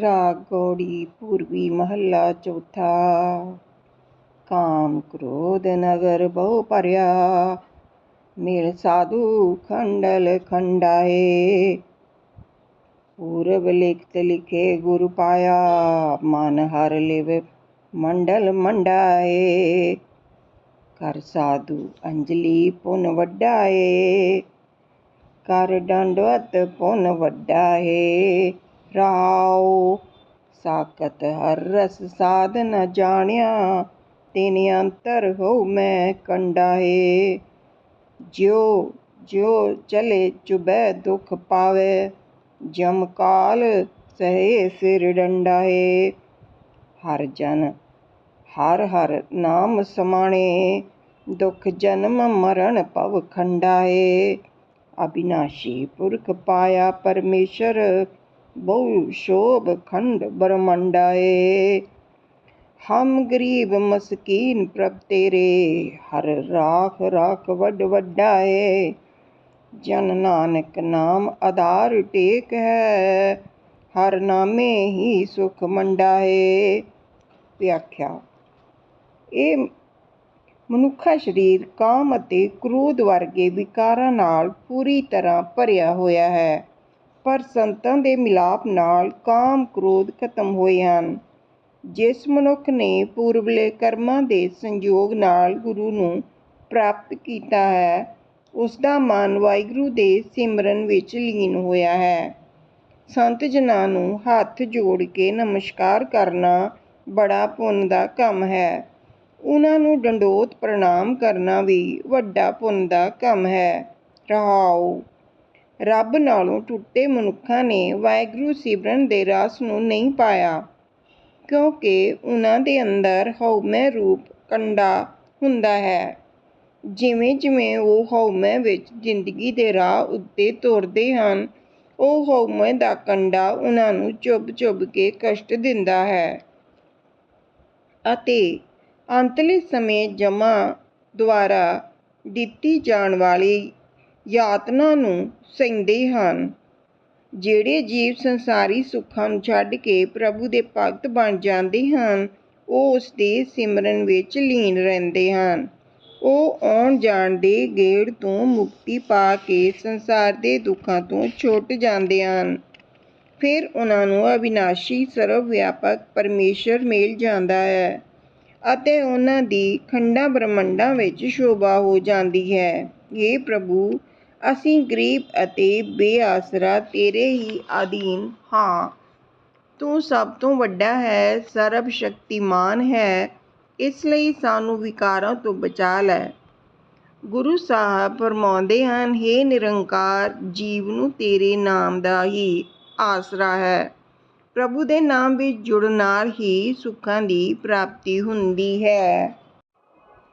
ਰਾਗ ਗੌੜੀ, ਪੂਰਬੀ ਮਹੱਲਾ ਚੌਥਾ। ਕਾਮ ਕ੍ਰੋਧ ਨਗਰ ਬਹੁ ਭਰਿਆ, ਮਿਲ ਸਾਧੂ ਖੰਡਲ ਖੰਡਾਏ। ਪੂਰਬ ਲਿਖਤ ਲਿਖੇ ਗੁਰ ਪਾਇਆ, ਮਨ ਹਰ ਲਿਵ ਮੰਡਲ ਮੰਡਾਏ। ਕਰ ਸਾਧੂ ਅੰਜਲੀ ਪੁਨ ਵੱਡਾਏ ਕਰ ਡੰਡਵਤ ਪੁਨ ਵੱਡਾਏ ਰਾਓ। ਸਾਕਤ ਹਰ ਰਸ ਸਾਧ ਨ ਜਾਣਿਆ, ਤਿਨ ਅੰਤਰ ਹੋ ਮੈਂ ਕੰਡਾਏ ਜਿਉ ਜਿਉ ਚਲੇ ਚੁਬੈ ਦੁਖ ਪਾਵੇ, ਜਮ ਕਾਲ ਸਹੇ ਸਿਰ ਡੰਡਾਏ ਹਰ ਜਨ, ਹਰ ਹਰ ਨਾਮ ਸਮਾਣੇ, ਦੁਖ ਜਨਮ ਮਰਨ ਭਵ ਖੰਡਾਏ ਅਬਿਨਾਸ਼ੀ ਪੁਰਖ ਪਾਇਆ ਪਰਮੇਸ਼ਰ ਬਹੁ ਸ਼ੋਭ ਖੰਡ ਬ੍ਰਹਮੰਡਾਏ ਹਮ ਗਰੀਬ ਮਸਕੀਨ ਪ੍ਰਭ ਤੇਰੇ ਹਰ ਰਾਖ ਰਾਖ ਵੱਡ ਵੱਡਾਏ ਜਨ ਨਾਨਕ ਨਾਮ ਆਧਾਰ ਟੇਕ ਹੈ ਹਰ ਨਾਮੇ ਹੀ ਸੁਖ ਮੰਡਾਏ ਵਿਆਖਿਆ ਇਹ ਮਨੁੱਖਾ ਸਰੀਰ ਕਾਮ ਅਤੇ ਕ੍ਰੋਧ ਵਰਗੇ ਵਿਕਾਰਾਂ ਨਾਲ ਪੂਰੀ ਤਰ੍ਹਾਂ ਭਰਿਆ ਹੋਇਆ ਹੈ ਪਰ ਸੰਤਾਂ ਦੇ ਮਿਲਾਪ ਨਾਲ ਕਾਮ ਕ੍ਰੋਧ ਖਤਮ ਹੋਏ ਹਨ। ਜਿਸ ਮਨੁੱਖ ਨੇ ਪੂਰਬਲੇ ਕਰਮਾਂ ਦੇ ਸੰਯੋਗ ਨਾਲ ਗੁਰੂ ਨੂੰ ਪ੍ਰਾਪਤ ਕੀਤਾ ਹੈ ਉਸ ਦਾ ਮਨ ਵਾਹਿਗੁਰੂ ਦੇ ਸਿਮਰਨ ਵਿੱਚ ਲੀਨ ਹੋਇਆ ਹੈ। ਸੰਤ ਜਨਾਂ ਨੂੰ ਹੱਥ ਜੋੜ ਕੇ ਨਮਸਕਾਰ ਕਰਨਾ ਬੜਾ ਪੁੰਨ ਦਾ ਕੰਮ ਹੈ। ਉਹਨਾਂ ਨੂੰ ਡੰਡੋਤ ਪ੍ਰਣਾਮ ਕਰਨਾ ਵੀ ਵੱਡਾ ਪੁੰਨ ਦਾ ਕੰਮ ਹੈ। ਰਹਾਉ ਰੱਬ ਨਾਲੋਂ ਟੁੱਟੇ ਮਨੁੱਖਾਂ ਨੇ ਵਾਹਿਗੁਰੂ ਸਿਮਰਨ ਦੇ ਰਸ ਨੂੰ ਨਹੀਂ ਪਾਇਆ, ਕਿਉਂਕਿ ਉਹਨਾਂ ਦੇ ਅੰਦਰ ਹਉਮੈ ਰੂਪ ਕੰਡਾ ਹੁੰਦਾ ਹੈ। ਜਿਵੇਂ ਜਿਵੇਂ ਉਹ ਹਉਮੈ ਵਿੱਚ ਜ਼ਿੰਦਗੀ ਦੇ ਰਾਹ ਉੱਤੇ ਤੁਰਦੇ ਹਨ, ਉਹ ਹਉਮੈ ਦਾ ਕੰਡਾ ਉਹਨਾਂ ਨੂੰ ਚੁੱਭ ਚੁੱਭ ਕੇ ਕਸ਼ਟ ਦਿੰਦਾ ਹੈ। ਅਤੇ ਅੰਤਲੇ ਸਮੇਂ ਜਮਾ ਦੁਆਰਾ ਦਿੱਤੀ ਜਾਣ ਵਾਲੀ ਯਾਤਨਾ ਨੂੰ ਸਹਿੰਦੇ ਹਨ। ਜਿਹੜੇ ਜੀਵ ਸੰਸਾਰੀ ਸੁੱਖਾਂ ਨੂੰ ਛੱਡ ਕੇ ਪ੍ਰਭੂ ਦੇ ਭਗਤ ਬਣ ਜਾਂਦੇ ਹਨ, ਉਹ ਉਸ ਦੇ ਸਿਮਰਨ ਵਿੱਚ ਲੀਨ ਰਹਿੰਦੇ ਹਨ। ਉਹ ਆਉਣ ਜਾਣ ਦੇ ਗੇੜ ਤੋਂ ਮੁਕਤੀ ਪਾ ਕੇ ਸੰਸਾਰ ਦੇ ਦੁੱਖਾਂ ਤੋਂ ਛੁੱਟ ਜਾਂਦੇ ਹਨ। ਫਿਰ ਉਹਨਾਂ ਨੂੰ ਅਵਿਨਾਸ਼ੀ ਸਰਵ ਵਿਆਪਕ ਪਰਮੇਸ਼ਰ ਮਿਲ ਜਾਂਦਾ ਹੈ ਅਤੇ ਉਹਨਾਂ ਦੀ ਖੰਡਾਂ ਬ੍ਰਹਮੰਡਾਂ ਵਿੱਚ ਸ਼ੋਭਾ ਹੋ ਜਾਂਦੀ ਹੈ। ਇਹ ਪ੍ਰਭੂ ਅਸੀਂ ਗਰੀਬ ਅਤੇ ਬੇਆਸਰਾ ਤੇਰੇ ਹੀ ਅਧੀਨ ਹਾਂ। ਤੂੰ ਸਭ ਤੋਂ ਵੱਡਾ ਹੈ ਸਰਬ ਸ਼ਕਤੀਮਾਨ ਹੈ, ਇਸ ਲਈ ਸਾਨੂੰ ਵਿਕਾਰਾਂ ਤੋਂ ਬਚਾ ਲੈ। ਗੁਰੂ ਸਾਹਿਬ ਫਰਮਾਉਂਦੇ ਹਨ हे ਨਿਰੰਕਾਰ, ਜੀਵ ਨੂੰ ਤੇਰੇ ਨਾਮ ਦਾ ਹੀ ਆਸਰਾ ਹੈ। ਪ੍ਰਭੂ ਦੇ ਨਾਮ ਵਿੱਚ ਜੁੜਨ ਨਾਲ ਹੀ ਸੁੱਖਾਂ ਦੀ ਪ੍ਰਾਪਤੀ ਹੁੰਦੀ ਹੈ।